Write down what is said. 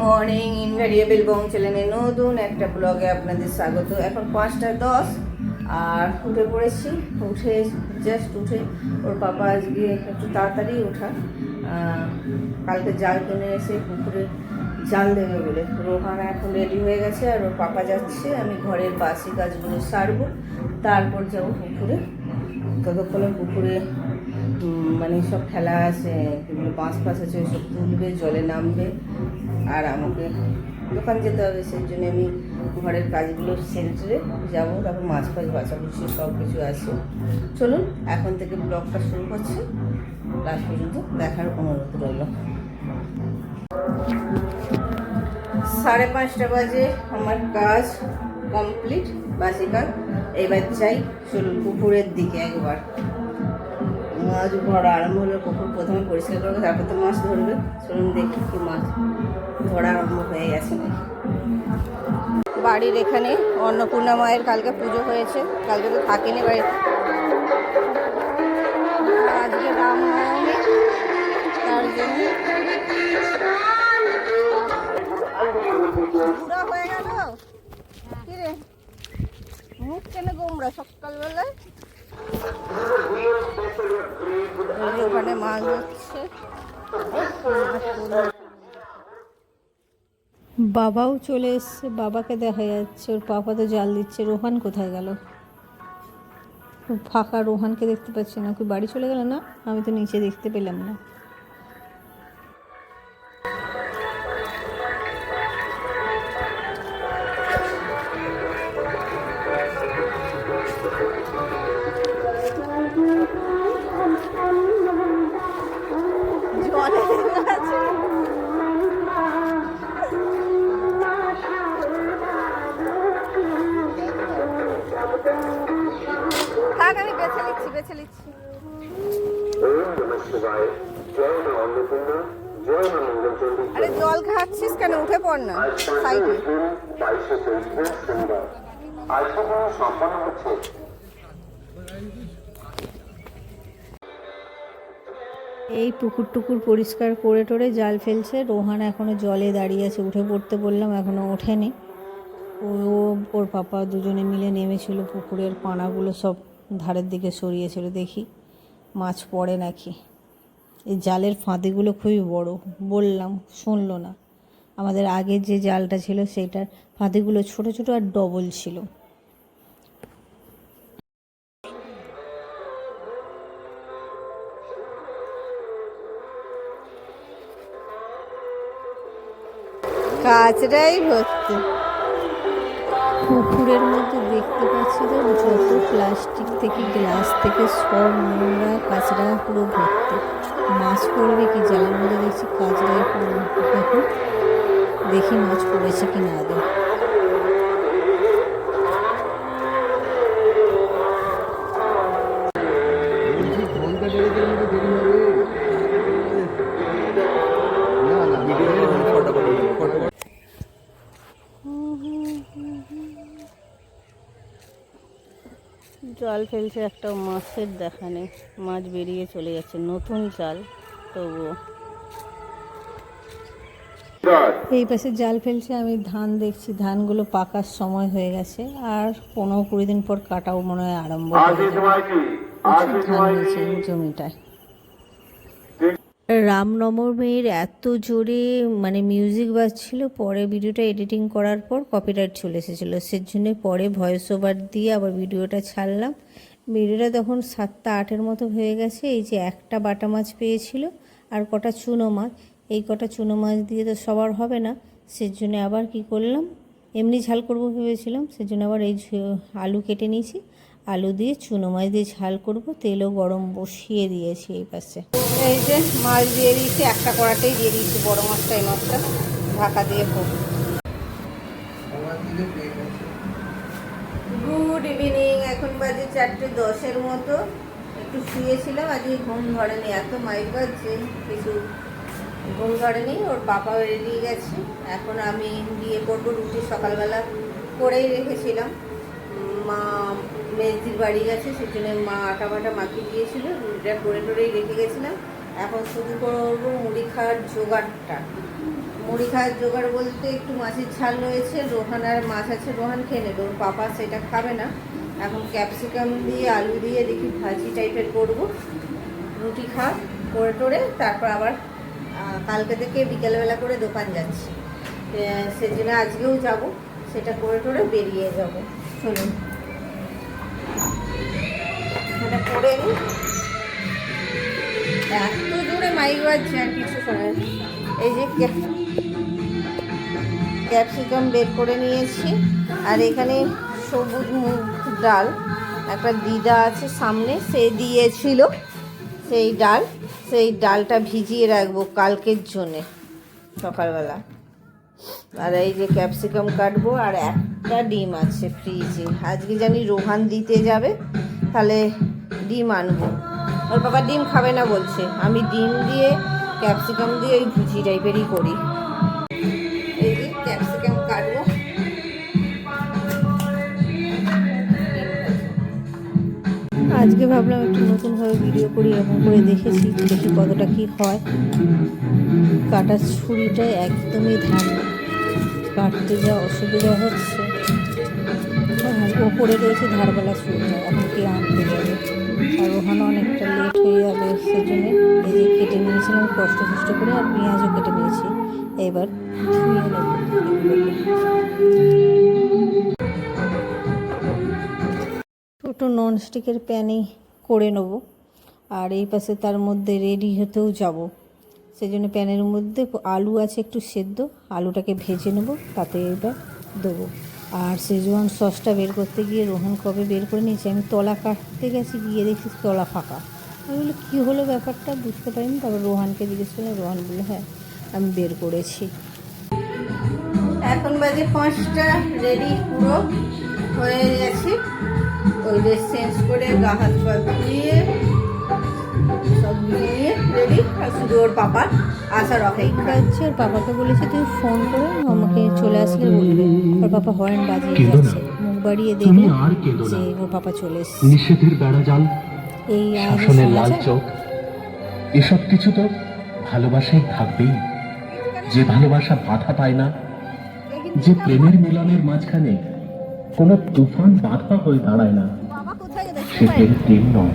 Morning invariable বং চ্যানেলে নতুন একটা ব্লগে আপনাদের স্বাগত। এখন পাঁচটা দশ, আর উঠে পড়েছি। উঠে জাস্ট উঠে, ওর পাপা আজকে একটু তাড়াতাড়ি ওঠা। কালকে জাল কিনে এসে পুকুরে জাল দেবে বলে। রোহানা এখন রেডি হয়ে গেছে, আর ওর পাপা যাচ্ছে। আমি ঘরের বাসি কাজগুলো সারবো। তারপর যাব পুকুরে। ততক্ষণে পুকুরে মানে সব খেলা আছে বাঁশ ফাঁস আছে সব তুলবে, জলে নামবে, আর আমাকে দোকান যেতে হবে, সেই জন্য আমি ঘরের কাজগুলো সেরে যাব, তারপর মাছ ফাছ বাছাবুছি সব কিছু আছে। চলুন, এখন থেকে ব্লগটা শুরু করছি। লাস্ট পর্যন্ত দেখার অনুরোধ রইল। সাড়ে পাঁচটা বাজে, আমার কাজ কমপ্লিট, বাসি কাজ। এবার চাই চলুন পুকুরের দিকে একবার। মাছ ধরা আরম্ভ হলো পুকুর প্রথমে পরিষ্কার করবে, তারপর তো মাছ ধরবে। চলুন দেখি কি মাছ ধরা আরম্ভ হয়ে গেছে বাড়ির এখানে অন্নপূর্ণা মায়ের কালকে পুজো হয়েছে, কালকে তো থাকেনি বাড়িতে। আজকে রামনবমী, তার জন্য হয়ে গেল। কি মুখ কেন গোমরা সকালবেলায়। ওখানে মাছ বাবাও চলে এসছে, বাবাকে দেখা যাচ্ছে, ওর পাপা তো জাল দিচ্ছে। রোহান কোথায় গেল? ফাঁকা রোহানকে দেখতে পাচ্ছি না। কি বাড়ি চলে গেল না? আমি তো নিচে দেখতে পেলাম না। আরে জল খাচ্ছিস কেন? উঠে পড় না, সাইডে। এই পুকুর টুকুর পরিষ্কার করে টোরে জাল ফেলছে। রোহান এখনও জলে দাঁড়িয়ে আছে, উঠে পড়তে বললাম এখনও ওঠেনি। ও, ওর পাপা দুজনে মিলে নেমেছিল পুকুরের পানাগুলো সব ধারের দিকে সরিয়েছিল, দেখি। মাছ পড়ে নাকি? এই জালের ফাঁদিগুলো খুবই বড়। বললাম, শুনলো না। আমাদের আগের যে জালটা ছিল, সেইটার ফাঁদিগুলো ছোট ছোট আর ডবল ছিল। কাজটাই ভর্তি। পুকুরের দেখতে পাচ্ছি যে যত প্লাস্টিক থেকে গ্লাস থেকে সব নোংরা কাঁচড়া পুরো ভর্তি। মাছ পড়বে কি? জালের মধ্যে দেখছি কাঁচড়াই পুরো দেখি মাছ পড়েছে কি না আদৌ। জল ফেলছে একটা মাছের দেখা নেই মাছ বেরিয়ে চলে যাচ্ছে নতুন জাল তবুও। এই পাশে জাল ফেলছে আমি ধান দেখছি ধানগুলো পাকার সময় হয়ে গেছে আর পনেরো কুড়ি দিন পর কাটাও মনে হয় আরম্ভ হয়ে ধান হয়েছে জমিটায়। রামনবমীর এত জোরে মানে মিউজিক বাজছিল, পরে ভিডিওটা এডিটিং করার পর কপিরাইট চলে এসেছিল। সেজন্য পরে ভয়েস ওভার দিয়ে আবার ভিডিওটা ছাড়লাম। ভিডিওটা তখন সাতটা আটের মতো হয়ে গেছে, এই যে একটা বাটা মাছ পেয়েছিল আর কটা চুনো মাছ। এই কটা চুনো মাছ দিয়ে তো সবার হবে না, সেজন্য আবার কি করলাম, এমনি ঝাল করব ভেবেছিলাম, সেজন্য আবার এই আলু কেটে নিয়েছি। আলু দিয়ে চুনো মাছ দিয়ে ঝাল করব। তেলও গরম বসিয়ে দিয়েছি এই পাশে। এই যে মাছ দিয়ে দিয়েছি একটা কড়াতেই দিয়ে দিয়েছি বড় মাছটা এই মাছটা ঢাকা দিয়ে হোক গুড ইভিনিং এখন বাজে চারটে দশের মতো। একটু শুয়েছিলাম আজকে ঘুম ধরেনি এত মাইক বাজছে কিছু ঘুম ধরেনি ওর পাপা বেরিয়ে গেছে। এখন আমি গিয়ে করব রুটি সকালবেলা করেই রেখেছিলাম। মা মেজদির বাড়ি গেছে সেজন্য মা আটা বাটা মাখিয়ে দিয়েছিল রুটিটা করে টরেই রেখে গেছিলাম। এখন শুধু করব মুড়ি খাওয়ার জোগাড়টা। মুড়ি খাওয়ার জোগাড় বলতে একটু মাছের ঝাল রয়েছে, রোহান আর মাছ আছে, রোহান খেয়ে নেবে, ওর পাপা সেটা খাবে না। এখন ক্যাপসিকাম দিয়ে আলু দিয়ে দেখি ভাজি টাইপের করব। রুটি খা, করে টোরে, তারপর আবার কালকে থেকে বিকেলবেলা করে দোকান যাচ্ছি। সেজন্য আজকেও যাব, সেটা করে টোরে বেরিয়ে যাব। করে নিই এত মাইক। এই যে ক্যাপসিকাম বের করে নিয়েছি। আর এখানে সবুজ মুগ ডাল, একটা দিদা আছে সামনে, সে দিয়েছিল সেই ডাল। সেই ডালটা ভিজিয়ে রাখব কালকের জন্যে, সকালবেলা। আর এই যে ক্যাপসিকাম কাটবো, আর একটা ডিম আছে ফ্রিজে। আজকে জানি রোহান দিতে যাবে, তাহলে ডিম আনব। ওর বাবা ডিম খাবে না বলছে। আমি ডিম দিয়ে, ক্যাপসিকাম দিয়ে ওই ভুজি টাইপেরই করি। ক্যাপসিকাম কাটবো। আজকে ভাবলাম একটু নতুনভাবে ভিডিও করি এরকম করে দেখেছি, দেখি কতটা কি হয়। কাটার ছুরিটা একদমই ধার। কাটতে যা অসুবিধা হচ্ছে। ওপরে রয়েছে ধারবেলা ছুরিটা এখন কি আনতে যাবে আর ওখানে অনেকটা লেট হয়ে যাবে, সেজন্য এই যে কেটে নিয়েছিলাম, কষ্ট কষ্ট করে আর পেঁয়াজও কেটে নিয়েছি। এবার ধুয়ে। ছোটো ননস্টিকের প্যানে করে নেব। আর এই পাশে তার মধ্যে রেডি হতেও যাব। সেই জন্য প্যানের মধ্যে আলু আছে একটু সেদ্ধ, আলুটাকে ভেজে নেব, তাতে এবার দেবো। আর সেজওয়ান সসটা বের করতে গিয়ে রোহন কবে বের করে নিয়েছি? আমি তলা কাটতে গেছি, গিয়ে দেখছি তলা ফাঁকা। আমি বলি কী হলো ব্যাপারটা? বুঝতে পারিনি। তারপর রোহানকে জিজ্ঞেস করলাম, রোহান বলল হ্যাঁ আমি বের করেছি। এখন বাজে পাঁচটা রেডি পুরো হয়ে গেছে। ওই ড্রেস চেঞ্জ করে গা হাত ধুয়ে সব নিয়ে রেডি শুধু ওর পাপার আসার অপেক্ষা বাজছে আর পাপাকে বলেছি তুমি ফোন করে আমাকে চলে আসলে বলবে। ওর পাপা হরেন বাজিয়ে যাচ্ছে মুখ বাড়িয়ে দেখল আর কেঁদো না। যে ওর পাপা চলে এসছে। নিষেধের বেড়াজাল এই শাসনের লাল চোখ এসব কিছু তো ভালোবাসাই থাকবেই। যে ভালোবাসা বাধা পায় না যে প্রেমের মিলনের মাঝখানে কোনো তুফান বাধা হয়ে দাঁড়ায় না বাবা কোথায় গেছে? সে প্রেম নয়।